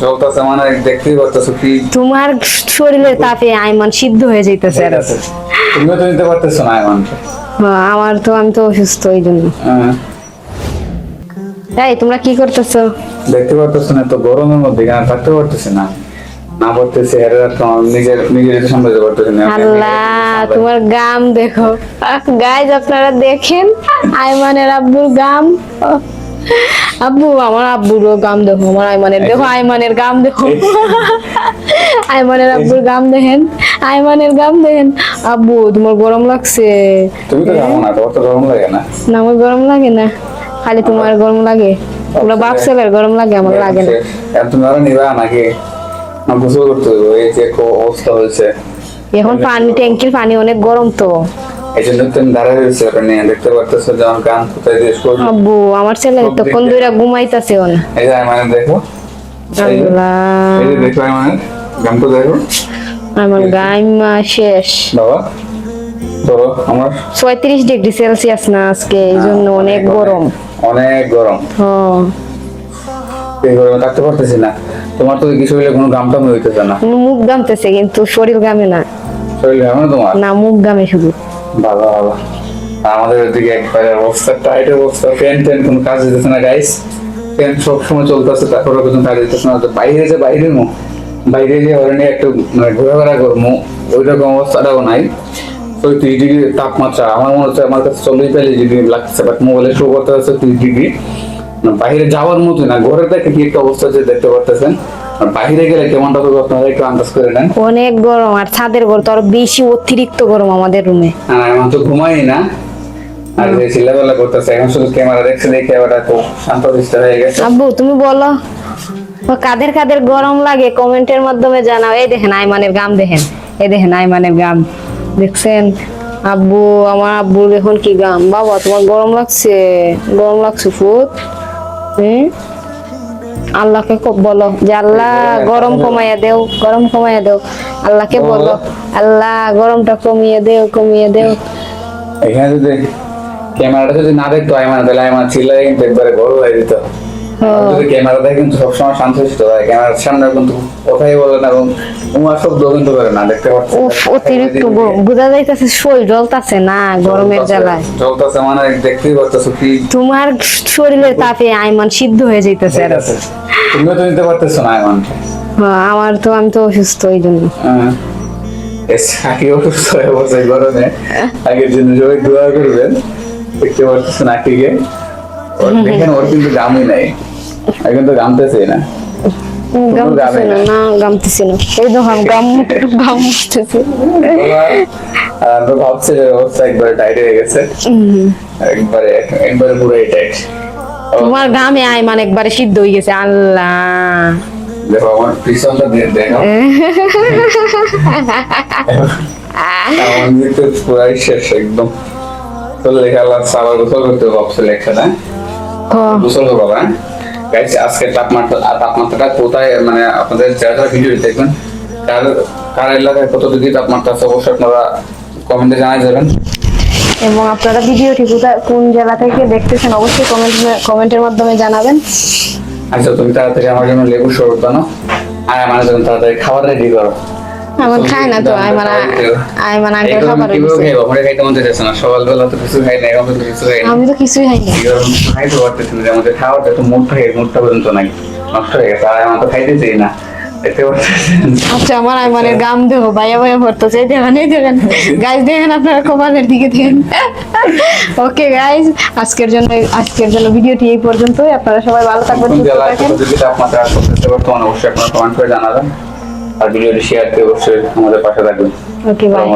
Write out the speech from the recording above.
জ্বলতেছে মানে দেখতেই পারতেছো কি তোমার শরীরে তাপে আইমান সিদ্ধ হয়ে যাইতেছে ঠিক তুমিও তো নিতে পারতেছো না এমনটা হ্যাঁ, আমার তো আমি তো অসুস্থ এই জন্য হ্যাঁ, এই তোমরা কি করতেছো? দেখতে পারতেছো না তো গরমের মধ্যে কেন থাকতে পারতেছি না। না পারতেছি হেরে রাখতে নিজের নিজের এটা সামলাতে পারতেছি না। আল্লাহ তোমার গাম দেখো। গাইজ আপনারা দেখেন আইমানের আব্বুর গাম। আব্বু আমার আব্বুরও গাম দেখো আমার আইমানের দেখো আইমানের গাম দেখো। আইমানের আব্বুর গাম দেখেন আইমানের গাম দেখেন। আব্বু তোমার গরম লাগছে। তুমি তো জানো না তোমার তো গরম লাগে না। না আমার গরম লাগে না খালি তোমার গরম লাগে। তোমরা বাপ ছেলের গরম লাগে আমার লাগে না। তুমি আরও নিবা নাকি? গোসল করতে হবে এই যে কো অবস্থা হয়েছে। এখন পানি ট্যাঙ্কির পানি অনেক গরম তো। দেখতে পারতেছো যে আমার গান কোথায় দিয়ে শুরু আব্বু আমার ছেলে তখন দুইরা ঘুমাইতাছে ওনা এই যে মানে দেখো। আল্লাহ। এই যে দেখো মানে গান তো দেখো। আমার গাইমা শেষ। বাবা ধরো আমার। ছয়ত্রিশ ডিগ্রি সেলসিয়াস না আজকে এই জন্য অনেক গরম। অনেক গরম। হ্যাঁ। এই গরমে থাকতে পারতেছি না। তোমার তো কিছু হইলে কোনো গাম হইতেছে না। মুখ গামতেছে কিন্তু শরীর গামে না। শরীর ঘামে তোমার? না মুখ গামে শুধু। ভালো ভালো আমাদের ওদিকে একবারে অবস্থা টাইট অবস্থা। ফ্যান ট্যান কোনো কাজ দিতেছে না গাইস ফ্যান সবসময় চলতেছে তারপরে কোনো কাজ দিতেছে না। বাইরে যে বাইরে মো, বাইরে যে ওরা নিয়ে একটু করব ওই রকম অবস্থাটাও নাই। ওই ত্রিশ ডিগ্রি তাপমাত্রা, আমার মনে হচ্ছে আমার কাছে চল্লিশ বিয়াল্লিশ ডিগ্রি লাগছে বাট মোবাইলে শো করতে হচ্ছে ত্রিশ ডিগ্রি। বাইরে যাওয়ার মতো না ঘরে থেকে কি একটা অবস্থা যে দেখতে পারতেছেন। আর বাইরে গেলে কেমনটা হবে আপনারা একটু আন্দাজ করে নেন। অনেক গরম আর ছাদের ঘর তো আরও বেশি অতিরিক্ত গরম আমাদের রুমে আর তো ঘুমাই না। আর যে চিল্লাপাল্লা করতেছে এখন শুধু ক্যামেরা দেখছে দেখে এবার খুব শান্ত দৃষ্ট হয়ে গেছে। আব্বু তুমি বলো কাদের কাদের গরম লাগে কমেন্টের মাধ্যমে জানাও। এই দেখেন আইমানের গাম দেখেন এই দেখেন আইমানের গাম। দেখছেন? আব্বু আমার আব্বুর এখন কি গাম? বাবা তোমার গরম লাগছে গরম লাগছে ফুট। হুম? আল্লাহকে খুব বলো যে আল্লাহ গরম কমাইয়া দেও গরম কমাইয়া দেও। আল্লাহকে বলো। আল্লাহ গরমটা কমিয়ে দেও কমিয়ে দেও। এখানে যদি ক্যামেরাটা যদি না দেখতো আইমান তাহলে আইমান চিল্লাই কিন্তু একবারে গরম হয়ে দিত। যদি ক্যামেরা দেখে কিন্তু সবসময় শান্তশিষ্ট হয় ক্যামেরার সামনে কিন্তু কথাই বলে না এবং তোমার শব্দ কিন্তু করে না দেখতে পাচ্ছি উফ অতিরিক্ত বোঝা যাইতেছে শরীর জ্বলতাছে না গরমের জ্বালায়। চলতেছে মানে দেখতেই পারতেছো কি তোমার শরীরের তাপে আইমান সিদ্ধ হয়ে যাইতেছে আর। আছে তুমিও তো নিতে পারতেছো না আইমান হ্যাঁ, আমার তো আমি তো অসুস্থ এই জন্য। হ্যাঁ। আগে অসুস্থ হয়ে বসে গরমে। আগের জন্য সবাই দোয়া করবেন। দেখতে আকিকে দেখেন ওর কিন্তু গামই নাই। আর কিন্তু গামতেছে না। গামতেছে না না গামতেছে না। এই দেখো গাম গাম মুছতেছে আমরা ভাবছি যে অবস্থা একবারে টাইট হয়ে গেছে। একবারে একবারে পুরোই টাইট তোমার গামে আইমান একবারে সিদ্ধ হয়ে গেছে আল্লাহ। দেখো আমার পিছনটা দিয়ে দেখো আমার পুরাই শেষ একদম। তো লেখা আবার গোসল করতে হ্যাঁ, গোসল করব হ্যাঁ? গাইস আজকে তাপমাত্রা তাপমাত্রাটা কোথায় মানে আপনাদের যারা যারা ভিডিও দেখবেন কার কার এলাকায় কত ডিগ্রি তাপমাত্রা আছে অবশ্যই আপনারা কমেন্টে জানাই যাবেন। এবং আপনারা ভিডিওটি কোথায় কোন জেলা থেকে দেখতেছেন অবশ্যই কমেন্ট কমেন্টের মাধ্যমে জানাবেন। আচ্ছা তুমি তাড়াতাড়ি আমার জন্য লেবু শরবত বানো আর আমার জন্য তাড়াতাড়ি খাবার রেডি করো। খায় না তো আইমান আইমান আগে খাবার কীভাবে হয়েছে। খাইবো? খাইতে মন চাইতেছে না? সকালবেলা তো কিছু খাই না এখন তো কিছু খাই না আমি তো কিছুই খাইতে পারতেছি না আমাদের খাওয়াটা একটু মুডটা মুডটা পর্যন্ত নাই নষ্ট হয়ে গেছে আর আমার তো খাইতেছি না আচ্ছা আমার আইমানের গাম দেবো ভাইয়া ভাইয়া ভরতেছে এই দেখেন এই দেখেন। গাইজ দেখেন আপনারা কপালের দিকে দেখেন। ওকে গাইজ আজকের জন্য আজকের জন্য ভিডিওটি এই পর্যন্তই। আপনারা সবাই ভালো থাকবেন সুস্থ থাকেন। অবশ্যই আপনারা কমেন্ট করে জানাবেন। আর ভিডিওটি শেয়ার করে অবশ্যই আমাদের পাশে থাকবেন। Okay bye